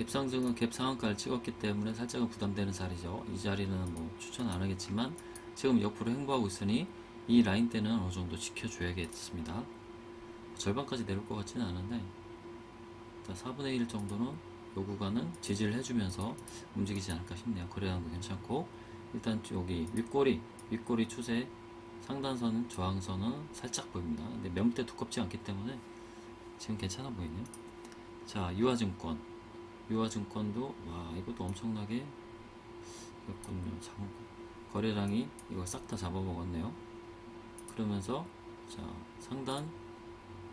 갭상승은 갭 상한가를 찍었기 때문에 살짝은 부담되는 자리죠. 이 자리는 뭐 추천 안 하겠지만 지금 옆으로 행보하고 있으니 이 라인 때는 어느 정도 지켜줘야겠습니다. 절반까지 내릴 것 같지는 않은데 일단 4분의 1 정도는 요 구간은 지지를 해주면서 움직이지 않을까 싶네요. 거래량도 괜찮고 일단 여기 윗꼬리 윗꼬리 추세 상단선은 저항선은 살짝 보입니다. 근데 매물대 두껍지 않기 때문에 지금 괜찮아 보이네요. 자 유화증권 유화증권도 와 이것도 엄청나게. 장 거래량이 이거 싹 다 잡아먹었네요. 그러면서 자 상단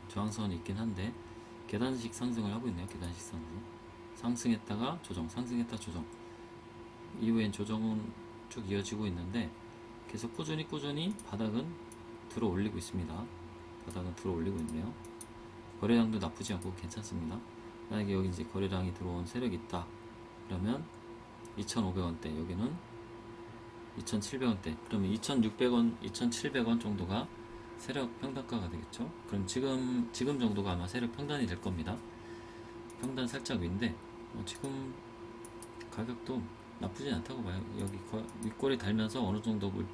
저항선이 있긴 한데 계단식 상승을 하고 있네요. 계단식 상승 상승했다가 조정 상승했다 조정 이후엔 조정은 쭉 이어지고 있는데 계속 꾸준히 꾸준히 바닥은 들어 올리고 있습니다. 바닥은 들어 올리고 있네요. 거래량도 나쁘지 않고 괜찮습니다. 만약에 여기 이제 거래량이 들어온 세력이 있다. 그러면 2,500원대 여기는 2,700원대 그러면 2,600원, 2,700원 정도가 세력 평단가가 되겠죠. 그럼 지금 지금 정도가 아마 세력 평단이 될 겁니다. 평단 살짝 위인데 어, 지금 가격도 나쁘진 않다고 봐요. 여기 거- 윗골이 달면서 어느 정도 물,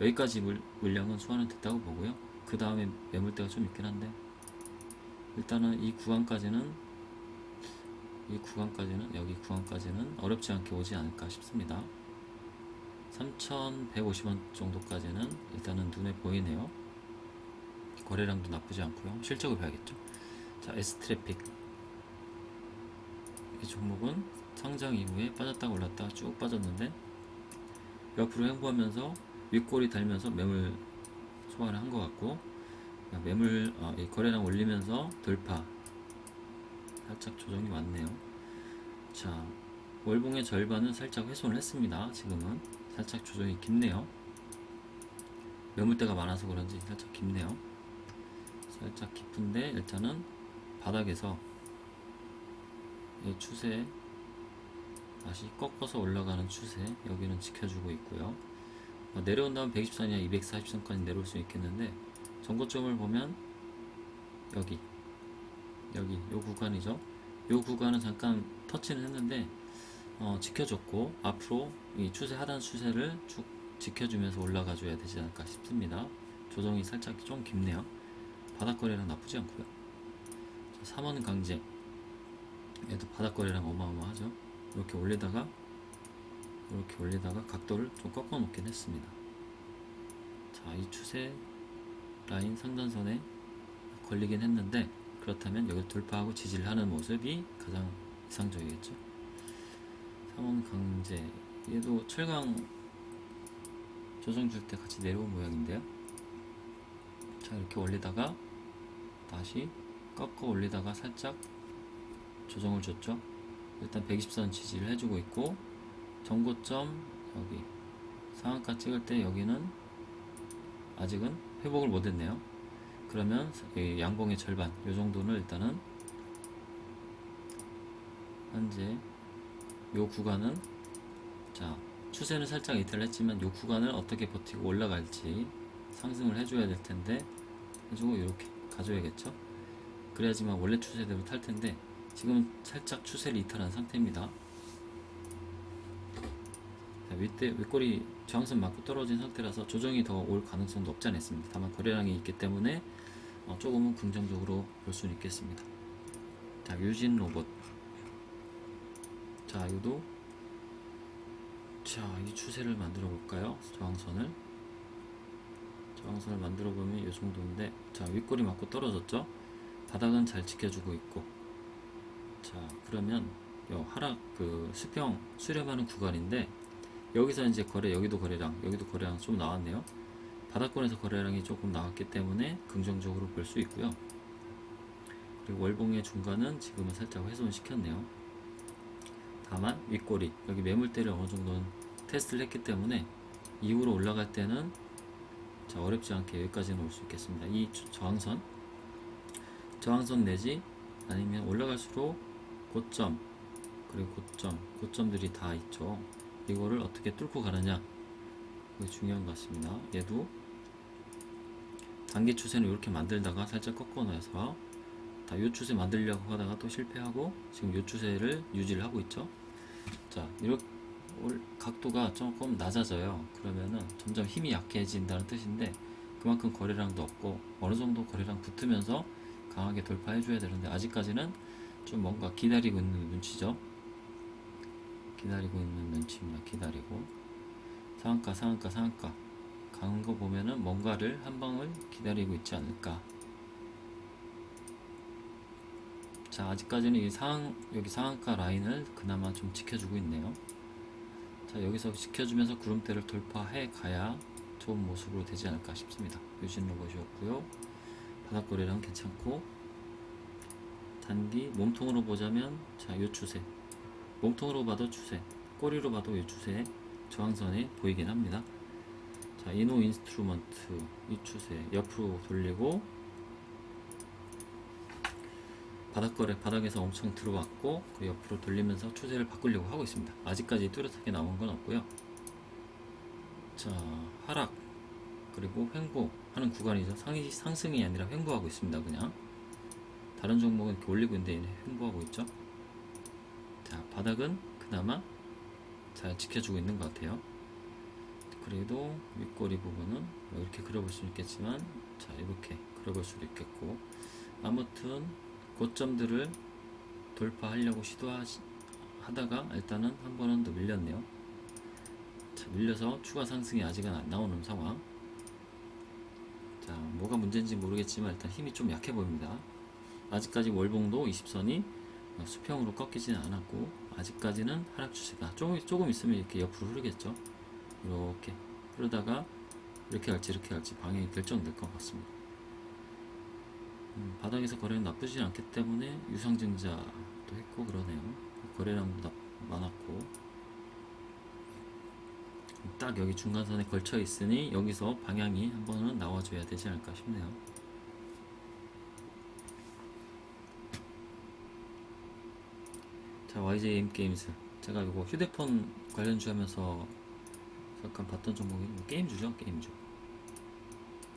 여기까지 물, 물량은 소화는 됐다고 보고요. 그 다음에 매물대가 좀 있긴 한데 일단은 이 구간까지는 이 구간까지는 여기 구간까지는 어렵지 않게 오지 않을까 싶습니다. 3,150원 정도까지는 일단은 눈에 보이네요. 거래량도 나쁘지 않고요. 실적을 봐야겠죠. 자, S트래픽 이 종목은 상장 이후에 빠졌다가 올랐다가 쭉 빠졌는데 옆으로 행보하면서 윗골이 달면서 매물 소화를 한 것 같고 매물 어, 이 거래량 올리면서 돌파 살짝 조정이 왔네요. 자 월봉의 절반은 살짝 훼손을 했습니다. 지금은 살짝 조정이 깊네요. 매물대가 많아서 그런지 살짝 깊네요. 살짝 깊은데 일단은 바닥에서 이 추세 다시 꺾어서 올라가는 추세 여기는 지켜주고 있고요. 어, 내려온 다음 124냐 240선까지 내려올 수 있겠는데 전고점을 보면 여기 여기 요 구간이죠. 요 구간은 잠깐 터치는 했는데 어, 지켜줬고 앞으로 이 추세 하단 추세를 쭉 지켜주면서 올라가 줘야 되지 않을까 싶습니다. 조정이 살짝 좀 깊네요. 바닥거래량 나쁘지 않고요. 자, 3원 강제 얘도 바닥거래량 어마어마하죠. 이렇게 올리다가 이렇게 올리다가 각도를 좀 꺾어 놓긴 했습니다. 자, 이 추세 라인 상단선에 걸리긴 했는데 그렇다면 여기 돌파하고 지지를 하는 모습이 가장 이상적이겠죠. 3원 강제 얘도 철강 조정 줄 때 같이 내려온 모양인데요. 자 이렇게 올리다가 다시 꺾어 올리다가 살짝 조정을 줬죠. 일단 120선 지지를 해주고 있고 정고점 여기 상한가 찍을 때 여기는 아직은 회복을 못했네요. 그러면 이 양봉의 절반 요 정도는 일단은 현재 요 구간은 자 추세는 살짝 이탈 했지만 요 구간을 어떻게 버티고 올라갈지 상승을 해줘야 될 텐데 해주고 이렇게 가져야겠죠. 그래야지만 원래 추세대로 탈 텐데 지금 살짝 추세를 이탈한 상태입니다. 자, 윗대 윗골이 저항선 맞고 떨어진 상태라서 조정이 더 올 가능성도 없지 않습니다. 다만 거래량이 있기 때문에 어, 조금은 긍정적으로 볼 수는 있겠습니다. 자, 유진 로봇. 자, 이도 자, 이 추세를 만들어 볼까요? 저항선을. 저항선을 만들어 보면 이 정도인데, 자, 윗골이 맞고 떨어졌죠? 바닥은 잘 지켜주고 있고, 자, 그러면 요 하락 그 수평 수렴하는 구간인데, 여기서 이제 거래, 여기도 거래량, 여기도 거래량 좀 나왔네요. 바닥권에서 거래량이 조금 나왔기 때문에 긍정적으로 볼 수 있고요. 그리고 월봉의 중간은 지금은 살짝 훼손 시켰네요. 다만 윗꼬리 여기 매물대를 어느 정도는 테스트를 했기 때문에 이후로 올라갈 때는 자 어렵지 않게 여기까지는 올 수 있겠습니다. 이 저- 저항선 저항선 내지 아니면 올라갈수록 고점 그리고 고점 고점들이 다 있죠. 이거를 어떻게 뚫고 가느냐 그게 중요한 것 같습니다. 얘도 단기 추세는 이렇게 만들다가 살짝 꺾어 놓아서 다요 추세 만들려고 하다가 또 실패하고 지금 요 추세를 유지를 하고 있죠. 자, 이렇게 올- 각도가 조금 낮아져요. 그러면은 점점 힘이 약해진다는 뜻인데 그만큼 거래량도 없고 어느 정도 거래량 붙으면서 강하게 돌파해 줘야 되는데 아직까지는 좀 뭔가 기다리고 있는 눈치죠. 기다리고 있는 눈치입니다. 기다리고 상한가 상한가 상한가 강한 거 보면은 뭔가를 한 방을 기다리고 있지 않을까. 자 아직까지는 이 상한 여기 상한가 라인을 그나마 좀 지켜주고 있네요. 자 여기서 지켜주면서 구름대를 돌파해 가야 좋은 모습으로 되지 않을까 싶습니다. 유진 로봇이었고요. 바닥거래량 괜찮고 단기 몸통으로 보자면 자요 추세 몸통으로 봐도 추세 꼬리로 봐도 이 추세 저항선이 보이긴 합니다. 자 이노 인스트루먼트 이 추세 옆으로 돌리고 바닥거래 바닥에서 엄청 들어왔고 그 옆으로 돌리면서 추세를 바꾸려고 하고 있습니다. 아직까지 뚜렷하게 나온 건 없고요. 자 하락 그리고 횡보하는. 상이 상승이 아니라 횡보하고 있습니다. 그냥 다른 종목은 이렇게 올리고 있는데 횡보하고 있죠. 자 바닥은 그나마 잘 지켜주고 있는 것 같아요. 그래도 윗꼬리 부분은 뭐 이렇게 그려볼 수 있겠지만 자 이렇게 그려볼 수도 있겠고 아무튼 고점들을 돌파하려고 시도하다가 일단은 한 번은 더 밀렸네요. 자, 밀려서 추가 상승이 아직은 안 나오는 상황. 자, 뭐가 문제인지 모르겠지만 일단 힘이 좀 약해 보입니다. 아직까지 월봉도 20선이 수평으로 꺾이지는 않았고 아직까지는 하락 추세다. 조금 조금 있으면 이렇게 옆으로 흐르겠죠. 이렇게 흐르다가 이렇게 할지 이렇게 할지 방향이 결정될 것 같습니다. 음, 바닥에서 거래는 나쁘지 않기 때문에 유상증자도 했고 그러네요. 거래량도 나- 많았고 딱 여기 중간선에 걸쳐 있으니 여기서 방향이 한 번은 나와줘야 되지 않을까 싶네요. 자 YJM 게임즈 제가 이거 휴대폰 관련주 하면서 잠깐 봤던 종목이 뭐 게임주죠 게임주.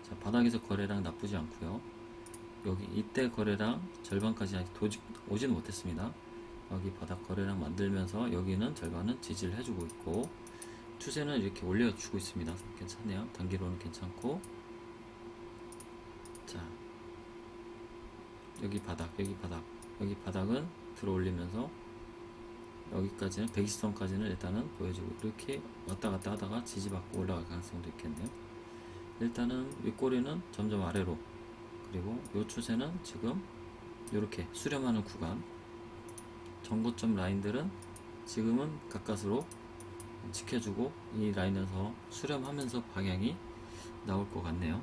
자 바닥에서 거래량 나쁘지 않고요. 여기 이때 거래량 절반까지 아직 도직 오지는 못했습니다. 여기 바닥 거래량 만들면서 여기는 절반은 지지를 해주고 있고 추세는 이렇게 올려주고 있습니다. 괜찮네요. 단기로는 괜찮고 자 여기 바닥 여기 바닥 여기 바닥은 들어 올리면서 여기까지는 120선까지는 일단은 보여주고 이렇게 왔다 갔다 하다가 지지받고 올라갈 가능성도 있겠네요. 일단은 윗꼬리는 점점 아래로 그리고 요 추세는 지금 이렇게 수렴하는 구간 정고점 라인들은 지금은 가까스로 지켜주고 이 라인에서 수렴하면서 방향이 나올 것 같네요.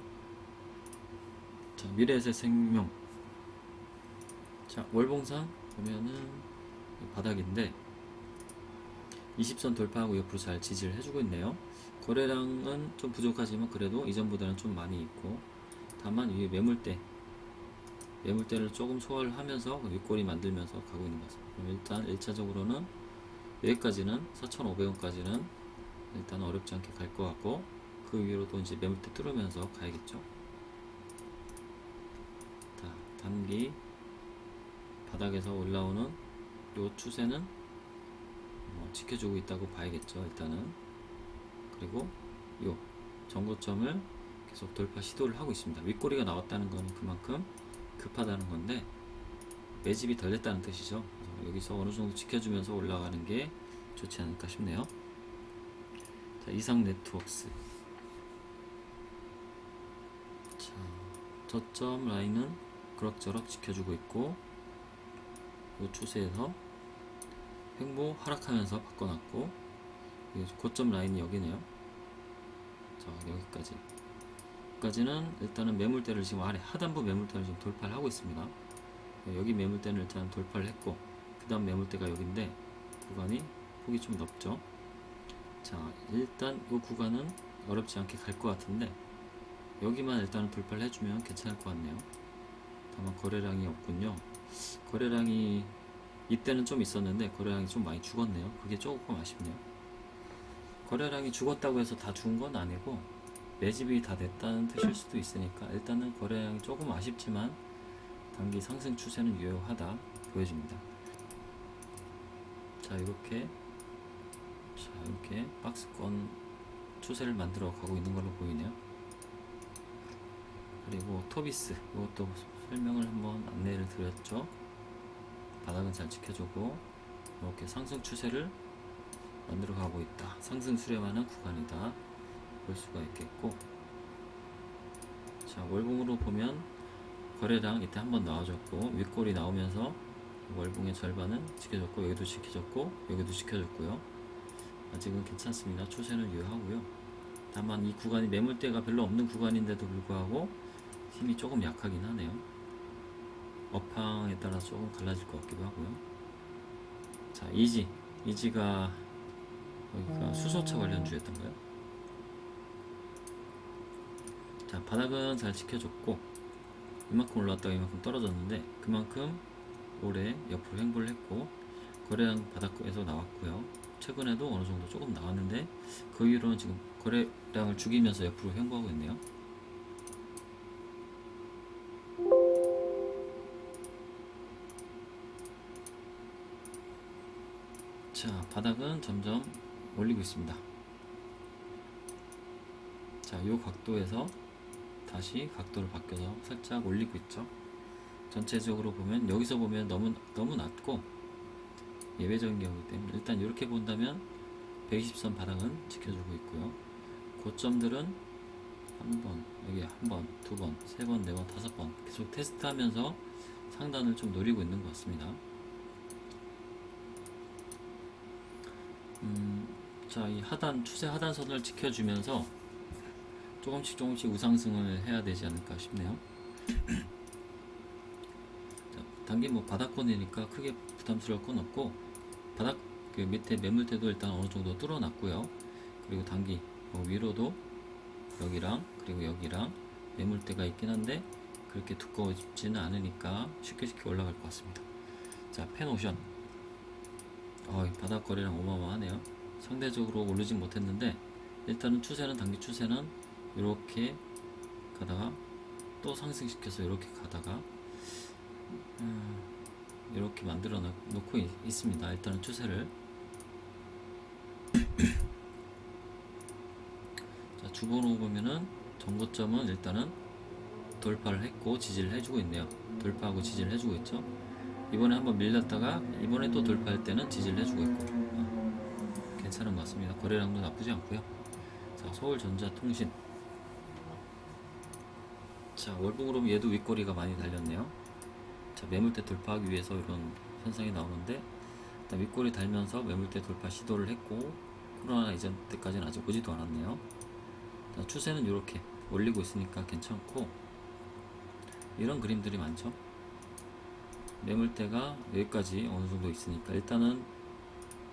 자 미래에셋 생명 자 월봉상 보면은 바닥인데 20선 돌파하고 옆으로 잘 지지를 해주고 있네요. 거래량은 좀 부족하지만 그래도 이전보다는 좀 많이 있고 다만 이 매물대 매물대를 조금 소화를 하면서 그 윗꼬리 만들면서 가고 있는 것 같습니다. 그럼 일단 1차적으로는 여기까지는 4,500원까지는 일단 어렵지 않게 갈 것 같고 그 위로도 이제 매물대 뚫으면서 가야겠죠. 자, 단기 바닥에서 올라오는 요 추세는 뭐 지켜주고 있다고 봐야겠죠. 일단은 그리고 요 정고점을 계속 돌파 시도를 하고 있습니다. 윗꼬리가 나왔다는 건 그만큼 급하다는 건데 매집이 덜 됐다는 뜻이죠. 여기서 어느 정도 지켜주면서 올라가는 게 좋지 않을까 싶네요. 자, 이상 네트워크스. 자, 저점 라인은 그럭저럭 지켜주고 있고 이 추세에서 횡보 하락하면서 바꿔놨고 이 고점 라인이 여기네요. 자, 여기까지. 까지는 일단은 매물대를 지금 아래 하단부 매물대를 지금 돌파를 하고 있습니다. 여기 매물대는 일단 돌파를 했고 그 다음 매물대가 여기인데 구간이 폭이 좀 넓죠. 자 일단 이 구간은 어렵지 않게 갈 것 같은데 여기만 일단은 돌파를 해주면 괜찮을 것 같네요. 다만 거래량이 없군요. 거래량이 이때는 좀 있었는데 거래량이 좀 많이 죽었네요. 그게 조금 아쉽네요. 거래량이 죽었다고 해서 다 죽은 건 아니고 매집이 다 됐다는 뜻일 수도 있으니까 일단은 거래량이 조금 아쉽지만 단기 상승 추세는 유효하다 보여집니다. 자 이렇게 자 이렇게 박스권 추세를 만들어 가고 있는 걸로 보이네요. 그리고 토비스 이것도 설명을 한번 안내를 드렸죠. 바닥은 잘 지켜주고 이렇게 상승 추세를 만들어 가고 있다. 상승 수렴하는 구간이다. 볼 수가 있겠고 자 월봉으로 보면 거래량 이때 한번 나와줬고 윗골이 나오면서 월봉의 절반은 지켜줬고 여기도 지켜줬고 여기도 지켜줬고요. 아직은 괜찮습니다. 추세는 유효하고요. 다만 이 구간이 매물대가 별로 없는 구간인데도 불구하고 힘이 조금 약하긴 하네요. 업황에 따라 조금 갈라질 것 같기도 하고요. 자, 이지. 이지가 여기가 수소차 관련주였던가요? 자, 바닥은 잘 지켜줬고 이만큼 올라왔다가 이만큼 떨어졌는데 그만큼 올해 옆으로 횡보를 했고 거래량 바닥에서 나왔고요. 최근에도 어느 정도 조금 나왔는데 그 이후로는 지금 거래량을 죽이면서 옆으로 횡보하고 있네요. 자, 바닥은 점점 올리고 있습니다. 자, 요 각도에서 다시 각도를 바뀌어서 살짝 올리고 있죠. 전체적으로 보면 여기서 보면 너무 너무 낮고 예외적인 경우이기 때문에 일단 이렇게 본다면 120선 바닥은 지켜주고 있고요. 고점들은 한 번, 여기 한 번, 두 번, 세 번, 네 번, 다섯 번 계속 테스트하면서 상단을 좀 노리고 있는 것 같습니다. 음, 자, 이 하단 추세 하단선을 지켜주면서 조금씩 조금씩 우상승을 해야 되지 않을까 싶네요. 자, 단기 뭐 바닥권이니까 크게 부담스러울 건 없고 바닥 그 밑에 매물대도 일단 어느 정도 뚫어놨고요. 그리고 단기 뭐 위로도 여기랑 그리고 여기랑 매물대가 있긴 한데 그렇게 두꺼워지지는 않으니까 쉽게 쉽게 올라갈 것 같습니다. 자, 펜오션. 어, 이 바닥 거래량 어마어마하네요. 상대적으로 오르진 못했는데 일단은 추세는 단기 추세는 이렇게 가다가 또 상승시켜서 이렇게 가다가 음, 이렇게 만들어 놓- 놓고 있, 있습니다. 일단은 추세를 자, 주봉으로 보면은 정고점은 일단은 돌파를 했고 지지를 해주고 있네요. 돌파하고 지지를 해주고 있죠. 이번에 한번 밀렸다가 이번에 또 돌파할 때는 지지를 해주고 있고 어, 괜찮은 것 같습니다. 거래량도 나쁘지 않고요. 자, 서울전자통신 자, 월봉으로 얘도 윗꼬리가 많이 달렸네요. 자, 매물대 돌파하기 위해서 이런 현상이 나오는데 일단 윗꼬리 달면서 매물대 돌파 시도를 했고 코로나 이전 때까지는 아직 오지도 않았네요. 자, 추세는 이렇게 올리고 있으니까 괜찮고 이런 그림들이 많죠. 매물대가 여기까지 어느 정도 있으니까 일단은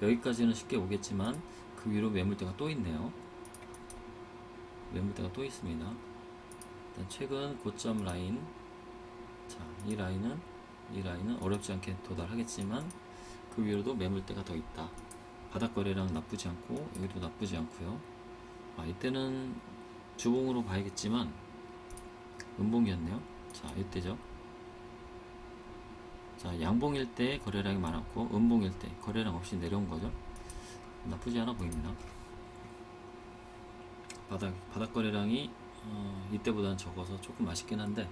여기까지는 쉽게 오겠지만 그 위로 매물대가 또 있네요. 매물대가 또 있습니다. 일단 최근 고점 라인 자, 이 라인은 이 라인은 어렵지 않게 도달하겠지만 그 위로도 매물대가 더 있다. 바닥 거래량 나쁘지 않고 여기도 나쁘지 않고요. 아, 이때는 주봉으로 봐야겠지만 음봉이었네요. 자, 이때죠. 자, 양봉일 때 거래량이 많았고 음봉일 때 거래량 없이 내려온 거죠. 나쁘지 않아 보입니다. 바닥 바닥 거래량이 어, 이때보다는 적어서 조금 아쉽긴 한데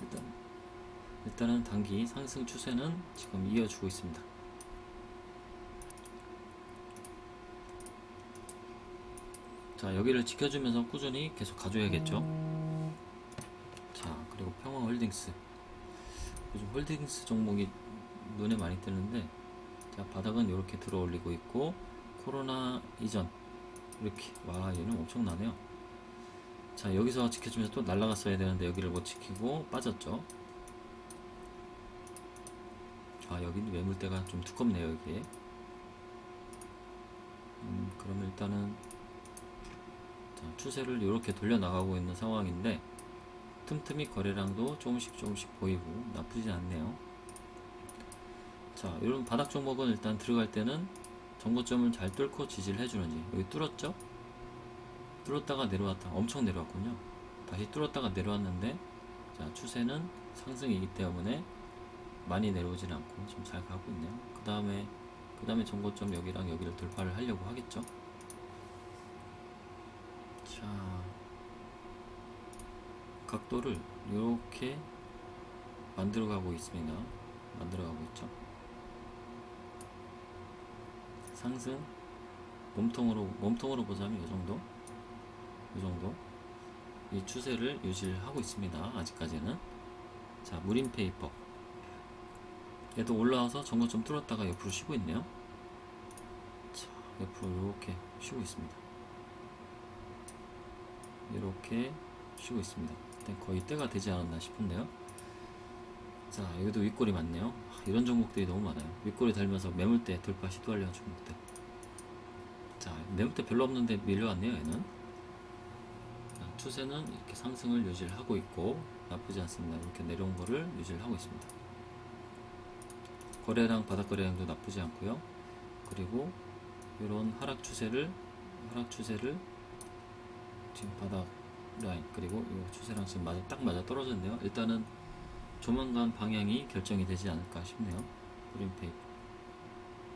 일단 일단은 단기 상승 추세는 지금 이어주고 있습니다. 자 여기를 지켜주면서 꾸준히 계속 가줘야겠죠. 자 그리고 평화홀딩스 요즘 홀딩스 종목이 눈에 많이 띄는데 자 바닥은 이렇게 들어 올리고 있고 코로나 이전 이렇게 와 얘는 엄청나네요. 자 여기서 지켜주면서 또 날아갔어야 되는데 여기를 못 지키고 빠졌죠. 아 여기는 매물대가 좀 두껍네요 여기에. 음 그러면 일단은 자, 추세를 이렇게 돌려 나가고 있는 상황인데 틈틈이 거래량도 조금씩 조금씩 보이고 나쁘지 않네요. 자, 이런 바닥 종목은 일단 들어갈 때는 정고점을 잘 뚫고 지지를 해주는지 여기 뚫었죠? 뚫었다가 내려왔다 엄청 내려왔군요. 다시 뚫었다가 내려왔는데 자, 추세는 상승이기 때문에 많이 내려오진 않고 좀 잘 가고 있네요. 그 다음에 그 다음에 정고점 여기랑 여기를 돌파를 하려고 하겠죠. 자, 각도를 이렇게 만들어 가고 있습니다. 만들어 가고 있죠. 상승 몸통으로 몸통으로 보자면 이 정도, 이 정도 이 추세를 유지를 하고 있습니다. 아직까지는 자 무림 페이퍼 얘도 올라와서 전고점 뚫었다가 옆으로 쉬고 있네요. 자 옆으로 이렇게 쉬고 있습니다. 이렇게 쉬고 있습니다. 일단 거의 때가 되지 않았나 싶은데요. 자 여기도 윗골이 많네요. 아, 이런 종목들이 너무 많아요. 윗골이 달면서 매물대 돌파 시도하려는 종목들. 자 매물대 별로 없는데 밀려왔네요. 얘는. 자, 추세는 이렇게 상승을 유지를 하고 있고 나쁘지 않습니다. 이렇게 내려온 거를 유지를 하고 있습니다. 거래량 바닥 거래량도 나쁘지 않고요. 그리고 이런 하락 추세를 하락 추세를 지금 바닥 라인 그리고 이 추세랑 지금 맞아 딱 맞아 떨어졌네요. 일단은 조만간 방향이 결정이 되지 않을까 싶네요. 그린페이퍼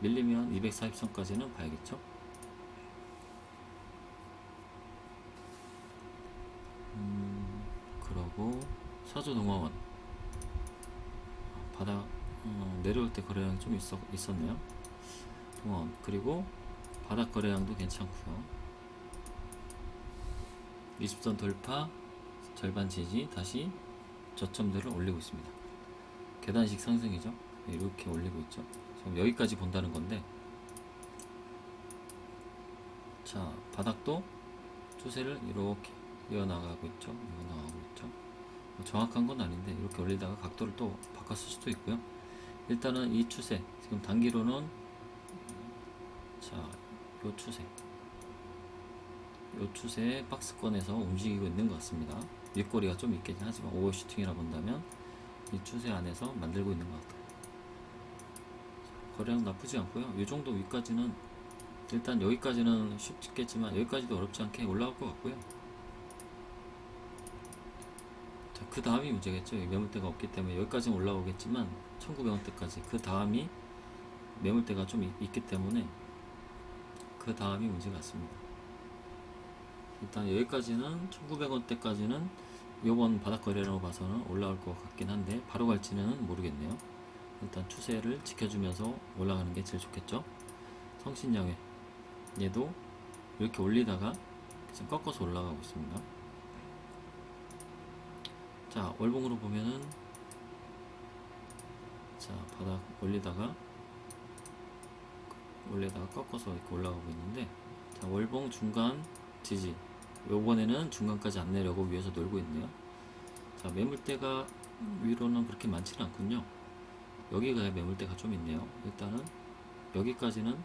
밀리면 240선까지는 봐야겠죠. 음, 그러고 사조동화원 바닥 어, 내려올 때 거래량이 좀 있었, 있었네요. 동화원 그리고 바닥 거래량도 괜찮고요. 20선 돌파 절반 지지 다시 저점들을 올리고 있습니다. 계단식 상승이죠. 네, 이렇게 올리고 있죠. 지금 여기까지 본다는 건데 자 바닥도 추세를 이렇게 이어나가고 있죠. 이어나가고 있죠. 뭐 정확한 건 아닌데 이렇게 올리다가 각도를 또 바꿨을 수도 있고요. 일단은 이 추세 지금 단기로는 자 요 추세 요 추세의 박스권에서 움직이고 있는 것 같습니다. 윗꼬리가 좀 있긴 하지만 오버슈팅이라 본다면 이 추세 안에서 만들고 있는 것 같아요. 자, 거래량 나쁘지 않고요. 이 정도 위까지는 일단 여기까지는 쉽겠지만 여기까지도 어렵지 않게 올라올 것 같고요. 자, 그 다음이 문제겠죠. 이 매물대가 없기 때문에 여기까지는 올라오겠지만 1900원대까지 그 다음이 매물대가 좀 있- 있기 때문에 그 다음이 문제 같습니다. 일단 여기까지는 1900원대까지는 요번 바닥 거래라고 봐서는 올라올 것 같긴 한데 바로 갈지는 모르겠네요. 일단 추세를 지켜주면서 올라가는 게 제일 좋겠죠. 성신영회 얘도 이렇게 올리다가 지금 꺾어서 올라가고 있습니다. 자 월봉으로 보면은 자 바닥 올리다가 올리다가 꺾어서 이렇게 올라가고 있는데 자 월봉 중간 지지 요번에는 중간까지 안 내려고 위에서 놀고 있네요. 자 매물대가 위로는 그렇게 많지는 않군요. 여기가 매물대가 좀 있네요. 일단은 여기까지는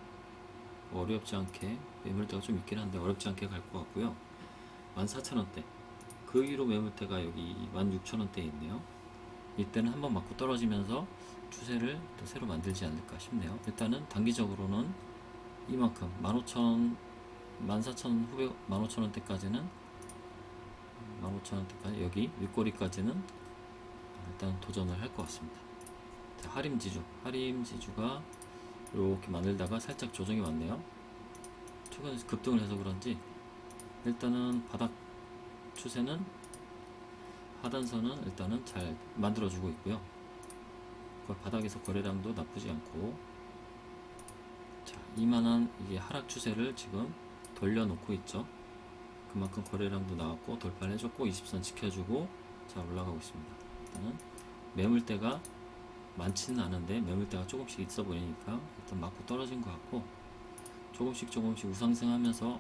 어렵지 않게 매물대가 좀 있긴 한데 어렵지 않게 갈 것 같고요. 14,000원대. 그 위로 매물대가 여기 16,000원대에 있네요. 이때는 한번 맞고 떨어지면서 추세를 또 새로 만들지 않을까 싶네요. 일단은 단기적으로는 이만큼 15,000 14,900, 15,000원대까지는 15,000원대까지 여기 윗꼬리까지는 일단 도전을 할 것 같습니다. 자, 하림 지주, 하림 지주가 이렇게 만들다가 살짝 조정이 왔네요. 최근에 급등을 해서 그런지 일단은 바닥 추세는 하단선은 일단은 잘 만들어주고 있고요. 그 바닥에서 거래량도 나쁘지 않고 자, 이만한 이게 하락 추세를 지금 돌려놓고 있죠. 그만큼 거래량도 나왔고 돌파를 해줬고 20선 지켜주고 자 올라가고 있습니다. 일단은 매물대가 많지는 않은데 매물대가 조금씩 있어 보이니까 일단 맞고 떨어진 것 같고 조금씩 조금씩 우상승하면서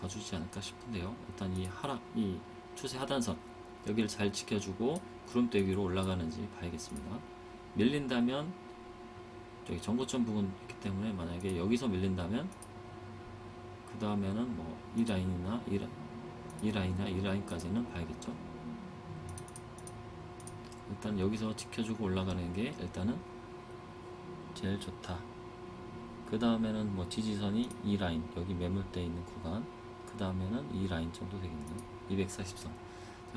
가주지 않을까 싶은데요. 일단 이 하락 이 추세 하단선 여기를 잘 지켜주고 구름대 위로 올라가는지 봐야겠습니다. 밀린다면 저기 정고점 부분 있기 때문에 만약에 여기서 밀린다면 그 다음에는 뭐 이 라인이나 이, 라, 이 라인이나 이 라인까지는 봐야겠죠. 일단 여기서 지켜주고 올라가는 게 일단은 제일 좋다. 그 다음에는 뭐 지지선이 이 라인 여기 매물대 있는 구간. 그 다음에는 이 라인 정도 되겠네요. 240선.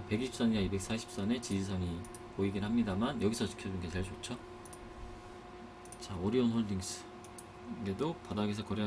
120선이나 240선의 지지선이 보이긴 합니다만 여기서 지켜주는 게 제일 좋죠. 자 오리온 홀딩스 이게도 바닥에서 거래